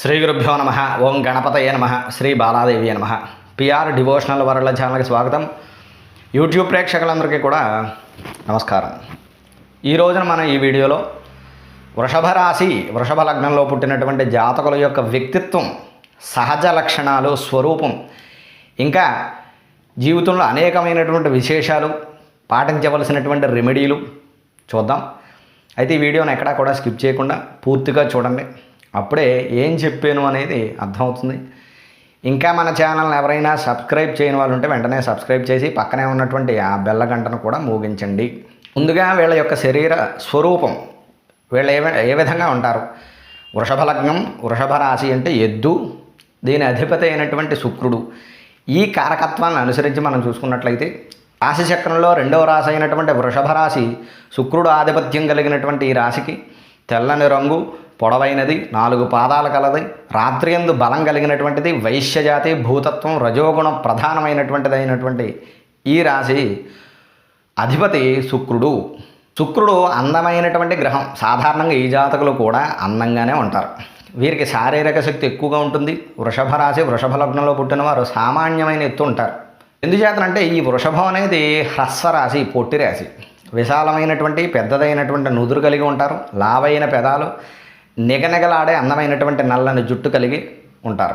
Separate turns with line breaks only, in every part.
శ్రీ గురుభ్యో నమ. ఓం గణపతయే నమ. శ్రీ బాలాదేవి నమ. పిఆర్ డివోషనల్ వరల్డ్ ఛానల్కి స్వాగతం. యూట్యూబ్ ప్రేక్షకులందరికీ కూడా నమస్కారం. ఈ రోజున మనం ఈ వీడియోలో వృషభ రాశి వృషభ లగ్నంలో పుట్టినటువంటి జాతకుల యొక్క వ్యక్తిత్వం సహజ లక్షణాలు స్వరూపం ఇంకా జీవితంలో అనేకమైనటువంటి విశేషాలు పాటించవలసినటువంటి రెమెడీలు చూద్దాం. అయితే ఈ వీడియోని ఎక్కడా కూడా స్కిప్ చేయకుండా పూర్తిగా చూడండి. అప్పుడే ఏం చెప్పాను అనేది అర్థమవుతుంది. ఇంకా మన ఛానల్ని ఎవరైనా సబ్స్క్రైబ్ చేయని వాళ్ళు ఉంటే వెంటనే సబ్స్క్రైబ్ చేసి పక్కనే ఉన్నటువంటి ఆ బెల్ల గంటను కూడా మోగించండి. ముందుగా వీళ్ళ యొక్క శరీర స్వరూపం వీళ్ళు ఏ ఏ విధంగా ఉంటారు? వృషభ లగ్నం వృషభ రాశి అంటే ఎద్దు దీని అధిపతి అయినటువంటి శుక్రుడు. ఈ కారకత్వాన్ని అనుసరించి మనం చూసుకున్నట్లయితే రాశి చక్రంలో రెండవ రాశి అయినటువంటి వృషభ రాశి శుక్రుడు ఆధిపత్యం కలిగినటువంటి ఈ రాశికి తెల్లని రంగు పొడవైనది నాలుగు పాదాలు కలది రాత్రియందు బలం కలిగినటువంటిది వైశ్యజాతి భూతత్వం రజోగుణం ప్రధానమైనటువంటిది అయినటువంటి ఈ రాశి అధిపతి శుక్రుడు. శుక్రుడు అందమైనటువంటి గ్రహం. సాధారణంగా ఈ జాతకులు కూడా అందంగానే ఉంటారు. వీరికి శారీరక శక్తి ఎక్కువగా ఉంటుంది. వృషభ రాశి వృషభ లగ్నంలో పుట్టిన వారు సామాన్యమైన ఎత్తు ఉంటారు. ఎందుచేతనంటే ఈ వృషభం అనేది హ్రస్వరాశి పొట్టి రాశి. విశాలమైనటువంటి పెద్దదైనటువంటి నుదురు కలిగి ఉంటారు. లావైన పెదాలు నిగనిగలాడే అందమైనటువంటి నల్లని జుట్టు కలిగి ఉంటారు.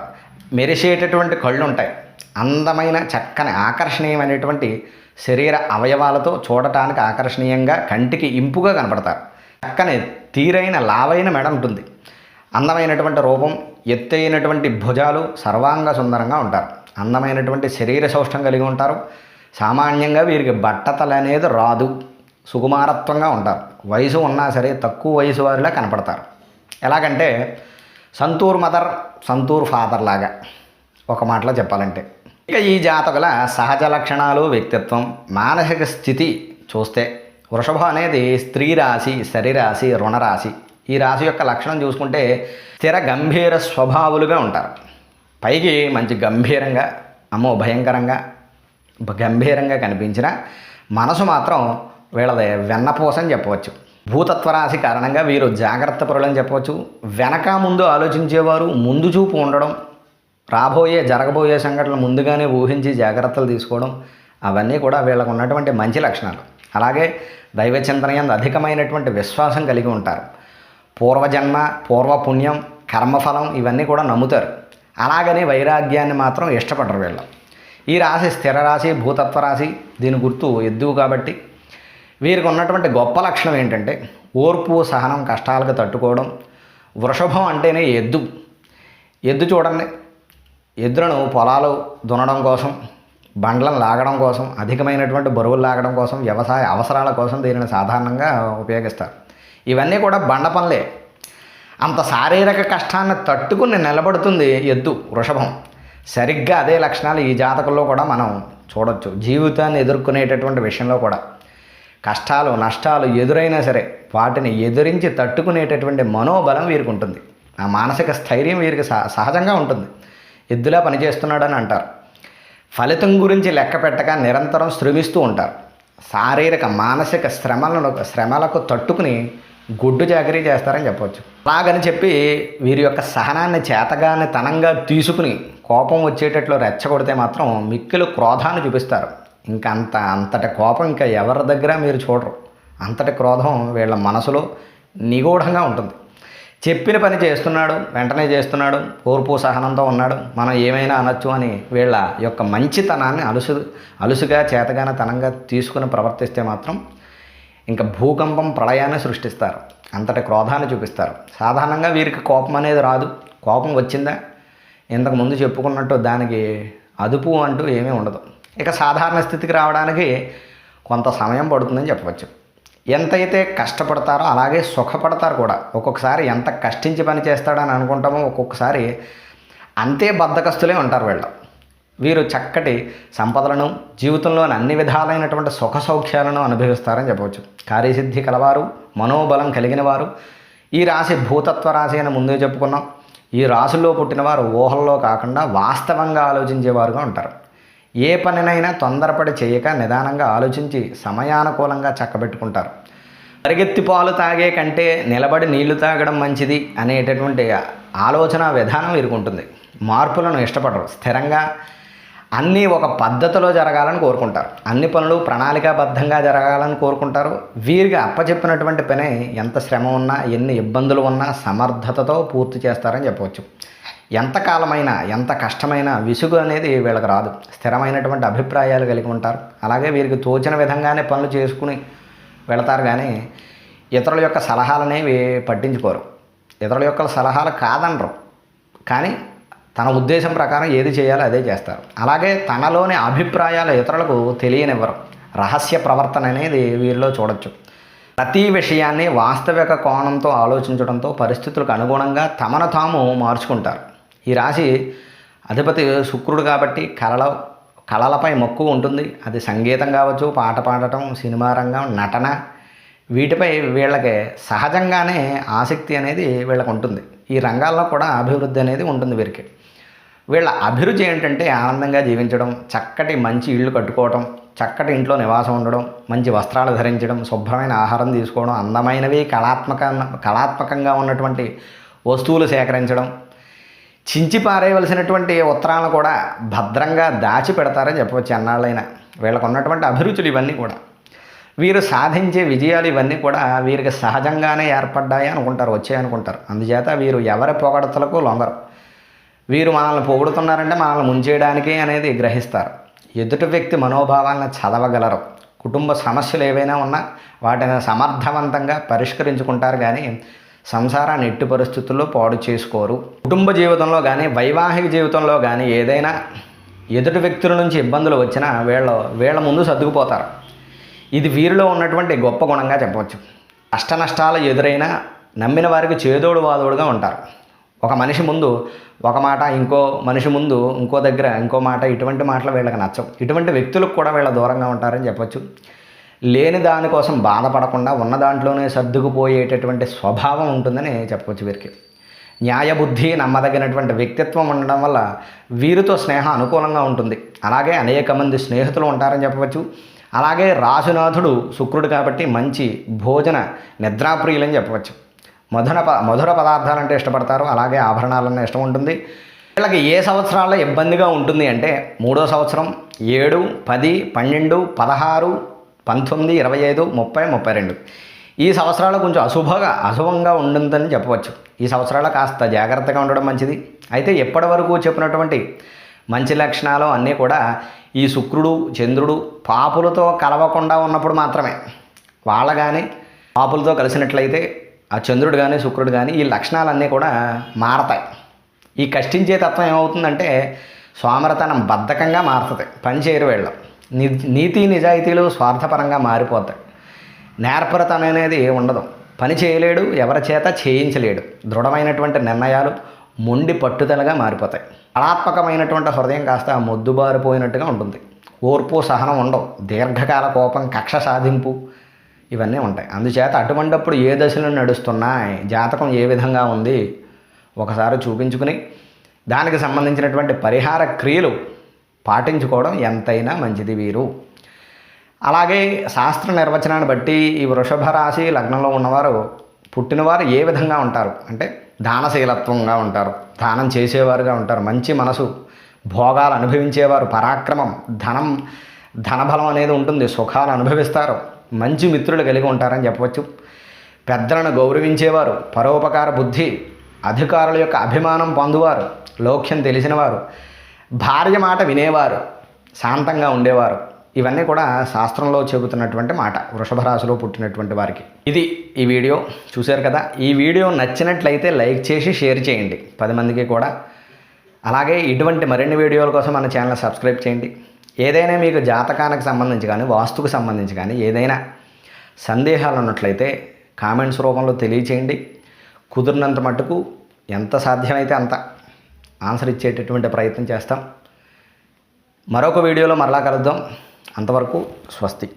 మెరిసేటటువంటి కళ్ళు ఉంటాయి అందమైన చక్కని ఆకర్షణీయమైనటువంటి శరీర అవయవాలతో చూడటానికి ఆకర్షణీయంగా కంటికి ఇంపుగా కనపడతారు. చక్కని తీరైన లావైన మెడ ఉంటుంది. అందమైనటువంటి రూపం ఎత్తైనటువంటి భుజాలు సర్వాంగ సుందరంగా ఉంటారు. అందమైనటువంటి శరీర సౌష్టం కలిగి ఉంటారు. సామాన్యంగా వీరికి బట్టతలు అనేది రాదు. సుకుమారత్వంగా ఉంటారు. వయసు ఉన్నా సరే తక్కువ వయసు వారిలా కనపడతారు. ఎలాగంటే సంతూర్ మదర్ సంతూర్ ఫాదర్ లాగా ఒక మాటలో చెప్పాలంటే. ఇక ఈ జాతకుల సహజ లక్షణాలు వ్యక్తిత్వం మానసిక స్థితి చూస్తే వృషభం అనేది స్త్రీ రాశి శరీరాశి రుణరాశి ఈ రాశి యొక్క లక్షణం చూసుకుంటే స్థిర గంభీర స్వభావులుగా ఉంటారు. పైకి మంచి గంభీరంగా అమ్మో భయంకరంగా గంభీరంగా కనిపించిన మనసు మాత్రం వీళ్ళది వెన్నపూస అని చెప్పవచ్చు. భూతత్వ రాశి కారణంగా వీరు జాగ్రత్త పరులని చెప్పవచ్చు. వెనక ముందు ఆలోచించేవారు ముందు చూపు ఉండడం రాబోయే జరగబోయే సంఘటనలు ముందుగానే ఊహించి జాగ్రత్తలు తీసుకోవడం అవన్నీ కూడా వీళ్ళకు ఉన్నటువంటి మంచి లక్షణాలు. అలాగే దైవ చింతనయందు అధికమైనటువంటి విశ్వాసం కలిగి ఉంటారు. పూర్వజన్మ పూర్వపుణ్యం కర్మఫలం ఇవన్నీ కూడా నమ్ముతారు. అలాగని వైరాగ్యాన్ని మాత్రం ఇష్టపడరు వీళ్ళు. ఈ రాశి స్థిర రాశి భూతత్వ రాశి దీని గుర్తు ఎద్దు కాబట్టి వీరికి ఉన్నటువంటి గొప్ప లక్షణం ఏంటంటే ఓర్పు సహనం కష్టాలకు తట్టుకోవడం. వృషభం అంటేనే ఎద్దు. ఎద్దు చూడండి. ఎద్దులను పొలాలు దున్నడం కోసం బండ్లను లాగడం కోసం అధికమైనటువంటి బరువులు లాగడం కోసం వ్యవసాయ అవసరాల కోసం దీనిని సాధారణంగా ఉపయోగిస్తారు. ఇవన్నీ కూడా బండ పనులే. అంత శారీరక కష్టాన్ని తట్టుకుని నిలబడుతుంది ఎద్దు వృషభం. సరిగ్గా అదే లక్షణాలు ఈ జాతకంలో కూడా మనం చూడొచ్చు. జీవితాన్ని ఎదుర్కొనేటటువంటి విషయంలో కూడా. కష్టాలు నష్టాలు ఎదురైనా సరే వాటిని ఎదిరించి తట్టుకునేటటువంటి మనోబలం వీరికి ఉంటుంది ఆ మానసిక స్థైర్యం వీరికి సహ సహజంగా ఉంటుంది. ఎద్దులా పనిచేస్తున్నాడని అంటారు. ఫలితం గురించి లెక్క పెట్టక నిరంతరం శ్రమిస్తూ ఉంటారు. శారీరక మానసిక శ్రమలను శ్రమలకు తట్టుకుని గుడ్డు చాకరీ చేస్తారని చెప్పవచ్చు అలాగని చెప్పి వీరి యొక్క సహనాన్ని చేతగాని తనంగా తీసుకుని కోపం వచ్చేటట్లు రెచ్చగొడితే మాత్రం మిక్కిలు క్రోధాన్ని చూపిస్తారు. ఇంకా అంత అంతటి కోపం ఇంకా ఎవరి దగ్గర మీరు చూడరు. అంతటి క్రోధం వీళ్ళ మనసులో నిగూఢంగా ఉంటుంది. చెప్పిన పని చేస్తున్నాడు వెంటనే చేస్తున్నాడు ఓర్పు సహనంతో ఉన్నాడు. మనం ఏమైనా అనొచ్చు అని వీళ్ళ యొక్క మంచితనాన్ని అలుసు అలుసుగా చేతగానే తనంగా తీసుకుని ప్రవర్తిస్తే మాత్రం ఇంకా భూకంపం ప్రళయాన్ని సృష్టిస్తారు. అంతటి క్రోధాన్ని చూపిస్తారు. సాధారణంగా వీరికి కోపం అనేది రాదు. కోపం వచ్చిందా? ఇంతకు ముందు చెప్పుకున్నట్టు దానికి అదుపు అంటూ ఏమీ ఉండదు. ఇక సాధారణ స్థితికి రావడానికి కొంత సమయం పడుతుందని చెప్పవచ్చు. ఎంతైతే కష్టపడతారో అలాగే సుఖపడతారు కూడా. ఒక్కొక్కసారి ఎంత కష్టించి పని చేస్తాడని అనుకుంటామో ఒక్కొక్కసారి అంతే బద్ధకస్తులే ఉంటారు వీళ్ళు. వీరు చక్కటి సంపదలను జీవితంలోని అన్ని విధాలైనటువంటి సుఖ సౌఖ్యాలను అనుభవిస్తారని చెప్పవచ్చు. కార్యసిద్ధి కలవారు మనోబలం కలిగిన వారు. ఈ రాశి భూతత్వ రాశి అని ముందే చెప్పుకున్నాం. ఈ రాశిలో పుట్టినవారు ఊహల్లో కాకుండా వాస్తవంగా ఆలోచించేవారుగా ఉంటారు. ఏ పనినైనా తొందరపడి చేయక నిదానంగా ఆలోచించి సమయానుకూలంగా చక్కబెట్టుకుంటారు. పరిగెత్తి పాలు తాగే కంటే నిలబడి నీళ్ళు తాగడం మంచిది అనేటటువంటి ఆలోచన విధానం ఇరుకుంటుంది మార్పులను ఇష్టపడరు. స్థిరంగా అన్నీ ఒక పద్ధతిలో జరగాలని కోరుకుంటారు. అన్ని పనులు ప్రణాళికాబద్ధంగా జరగాలని కోరుకుంటారు. వీరికి అప్పచెప్పినటువంటి పని ఎంత శ్రమ ఉన్నా ఎన్ని ఇబ్బందులు ఉన్నా సమర్థతతో పూర్తి చేస్తారని చెప్పవచ్చు. ఎంతకాలమైనా ఎంత కష్టమైనా విసుగు అనేది వీళ్ళకి రాదు. స్థిరమైనటువంటి అభిప్రాయాలు కలిగి ఉంటారు. అలాగే వీరికి తోచిన విధంగానే పనులు చేసుకుని వెళతారు కానీ ఇతరుల యొక్క సలహాలనేవి పట్టించుకోరు. ఇతరుల యొక్క సలహాలు కాదనరు. కానీ తన ఉద్దేశం ప్రకారం ఏది చేయాలో అదే చేస్తారు. అలాగే తనలోని అభిప్రాయాలు ఇతరులకు తెలియనివ్వరు. రహస్య ప్రవర్తన అనేది వీరిలో చూడొచ్చు. ప్రతి విషయాన్ని వాస్తవిక కోణంతో ఆలోచించడంతో పరిస్థితులకు అనుగుణంగా తమను తాము మార్చుకుంటారు. ఈ రాశి అధిపతి శుక్రుడు కాబట్టి కళల కళలపై మక్కువ ఉంటుంది. అది సంగీతం కావచ్చు పాట పాడటం సినిమా రంగం నటన వీటిపై వీళ్ళకి సహజంగానే ఆసక్తి అనేది వీళ్ళకు ఉంటుంది. ఈ రంగాల్లో కూడా అభివృద్ధి అనేది ఉంటుంది వీరికి. వీళ్ళ అభిరుచి ఏంటంటే ఆనందంగా జీవించడం చక్కటి మంచి ఇళ్ళు కట్టుకోవడం చక్కటి ఇంట్లో నివాసం ఉండడం మంచి వస్త్రాలు ధరించడం శుభ్రమైన ఆహారం తీసుకోవడం అందమైనవి కళాత్మక కళాత్మకంగా ఉన్నటువంటి వస్తువులు సేకరించడం చించి పారేయవలసినటువంటి ఉత్తరాలను కూడా భద్రంగా దాచి పెడతారని చెప్పవచ్చు అన్నాళ్ళైనా వీళ్ళకు ఉన్నటువంటి అభిరుచులు ఇవన్నీ కూడా. వీరు సాధించే విజయాలు ఇవన్నీ కూడా వీరికి సహజంగానే ఏర్పడ్డాయి అనుకుంటారు వచ్చాయి అనుకుంటారు. అందుచేత వీరు ఎవరి పొగడతలకు లొంగరు. వీరు మనల్ని పొగుడుతున్నారంటే మనల్ని ముంచేయడానికి అనేది గ్రహిస్తారు. ఎదుటి వ్యక్తి మనోభావాలను చదవగలరు. కుటుంబ సమస్యలు ఏవైనా ఉన్నా వాటిని సమర్థవంతంగా పరిష్కరించుకుంటారు కానీ సంసారాన్ని ఎట్టి పరిస్థితుల్లో పాడు చేసుకోరు. కుటుంబ జీవితంలో కానీ వైవాహిక జీవితంలో కానీ ఏదైనా ఎదుటి వ్యక్తుల నుంచి ఇబ్బందులు వచ్చినా వీళ్ళ వీళ్ళ ముందు సర్దుకుపోతారు. ఇది వీరిలో ఉన్నటువంటి గొప్ప గుణంగా చెప్పవచ్చు. కష్ట నష్టాలు ఎదురైనా నమ్మిన వారికి చేదోడు వాదోడుగా ఉంటారు. ఒక మనిషి ముందు ఒక మాట ఇంకో మనిషి ముందు ఇంకో దగ్గర ఇంకో మాట ఇటువంటి మాటలు వీళ్ళకి నచ్చవు. ఇటువంటి వ్యక్తులకు కూడా వీళ్ళ దూరంగా ఉంటారని చెప్పొచ్చు. లేని దానికోసం బాధపడకుండా ఉన్న దాంట్లోనే సర్దుకుపోయేటటువంటి స్వభావం ఉంటుందని చెప్పవచ్చు వీరికి. న్యాయబుద్ధి నమ్మదగినటువంటి వ్యక్తిత్వం ఉండడం వల్ల వీరితో స్నేహం అనుకూలంగా ఉంటుంది. అలాగే అనేక మంది స్నేహితులు ఉంటారని చెప్పవచ్చు. అలాగే రాజునాథుడు శుక్రుడు కాబట్టి మంచి భోజన నిద్రాప్రియులని చెప్పవచ్చు. మధుర ప మధుర పదార్థాలంటే ఇష్టపడతారు. అలాగే ఆభరణాలన్న ఇష్టం ఉంటుంది. వీళ్ళకి ఏ సంవత్సరాల్లో ఇబ్బందిగా ఉంటుంది అంటే మూడో సంవత్సరం ఏడు పది పన్నెండు పదహారు పంతొమ్మిది ఇరవై ఐదు ముప్పై ముప్పై రెండు. ఈ సంవత్సరాలు కొంచెం అశుభగా అశుభంగా ఉంటుందని చెప్పవచ్చు. ఈ సంవత్సరాలు కాస్త జాగ్రత్తగా ఉండడం మంచిది. అయితే ఎప్పటి వరకు చెప్పినటువంటి మంచి లక్షణాలు అన్నీ కూడా ఈ శుక్రుడు చంద్రుడు పాపులతో కలవకుండా ఉన్నప్పుడు మాత్రమే. వాళ్ళ కానీ పాపులతో కలిసినట్లయితే ఆ చంద్రుడు కానీ శుక్రుడు కానీ ఈ లక్షణాలన్నీ కూడా మారతాయి. ఈ కష్టించే తత్వం ఏమవుతుందంటే సోమరతనం బద్ధకంగా మారుతుంది. పని చేయరు వీళ్ళు. నీతి నిజాయితీలు స్వార్థపరంగా మారిపోతాయి. నేర్పరతనం అనేది ఉండదు. పని చేయలేడు ఎవరి చేత చేయించలేడు. దృఢమైనటువంటి నిర్ణయాలు మొండి పట్టుదలగా మారిపోతాయి. కళాత్మకమైనటువంటి హృదయం కాస్త మొద్దుబారిపోయినట్టుగా ఉంటుంది. ఓర్పు సహనం ఉండవు. దీర్ఘకాల కోపం కక్ష సాధింపు ఇవన్నీ ఉంటాయి. అందుచేత అటువంటప్పుడు ఏ దశలో నడుస్తున్నాయి జాతకం ఏ విధంగా ఉంది ఒకసారి చూపించుకుని దానికి సంబంధించినటువంటి పరిహార క్రియలు పాటించుకోవడం ఎంతైనా మంచిది వీరు. అలాగే శాస్త్ర నిర్వచనాన్ని బట్టి ఈ వృషభ రాశి లగ్నంలో ఉన్నవారు పుట్టినవారు ఏ విధంగా ఉంటారు? అంటే దానశీలత్వంగా ఉంటారు దానం చేసేవారుగా ఉంటారు మంచి మనసు భోగాలు అనుభవించేవారు పరాక్రమం ధనం ధనబలం అనేది ఉంటుంది సుఖాలు అనుభవిస్తారు మంచి మిత్రులు కలిగి ఉంటారని చెప్పవచ్చు. పెద్దలను గౌరవించేవారు పరోపకార బుద్ధి అధికారుల యొక్క అభిమానం పొందువారు లోక్యం తెలిసినవారు భార్య మాట వినేవారు శాంతంగా ఉండేవారు. ఇవన్నీ కూడా శాస్త్రంలో చెబుతున్నటువంటి మాట వృషభ రాశిలో పుట్టినటువంటి వారికి. ఇది ఈ వీడియో. చూశారు కదా? ఈ వీడియో నచ్చినట్లయితే లైక్ చేసి షేర్ చేయండి. పది మందికి కూడా. అలాగే ఇటువంటి మరిన్ని వీడియోల కోసం మన ఛానల్ సబ్స్క్రైబ్ చేయండి. ఏదైనా మీకు జాతకానికి సంబంధించి కానీ వాస్తుకు సంబంధించి కానీ ఏదైనా సందేహాలు ఉన్నట్లయితే కామెంట్స్ రూపంలో తెలియచేయండి. కుదిరినంత మట్టుకు ఎంత సాధ్యమైతే అంత. ఆన్సర్ ఇచ్చేటటువంటి ప్రయత్నం చేస్తాం. మరొక వీడియోలో మరలా కలుద్దాం. అంతవరకు స్వస్తి.